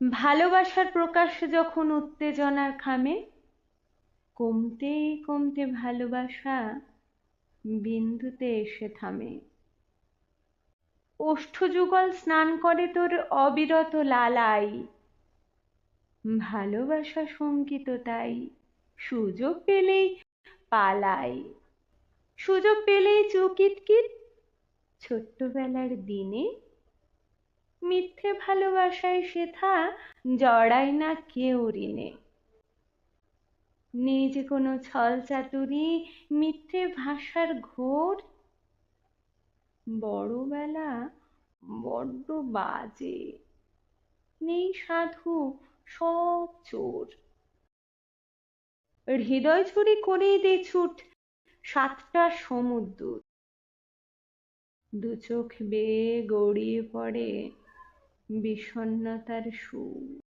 ভালোবাসার প্রকাশ যখন উত্তেজনার খামে, কমতে কমতে ভালোবাসা বিন্দুতে এসে থামে। ওষ্ঠযুগল স্নান করে তোর অবিরত লালাই, ভালোবাসা শঙ্কিত তাই সুযোগ পেলেই পালাই। সুযোগ পেলেই চুকিটকিট ছোট্টবেলার দিনে মিথ্যে ভালোবাসায় সেথা জড়াই না কেউ ঋণে। নেই যে কোনো ছল চাতুরি মিথ্যে ভাষার ঘোর। বড়বেলা বড্ড বাজে। নেই সাধু, সব চোর। হৃদয় ছুরি করেই দে ছুট, সাতটা সমুদ্র দু চোখ বেয়ে গড়িয়ে পড়ে বিষণ্ণতার সুর।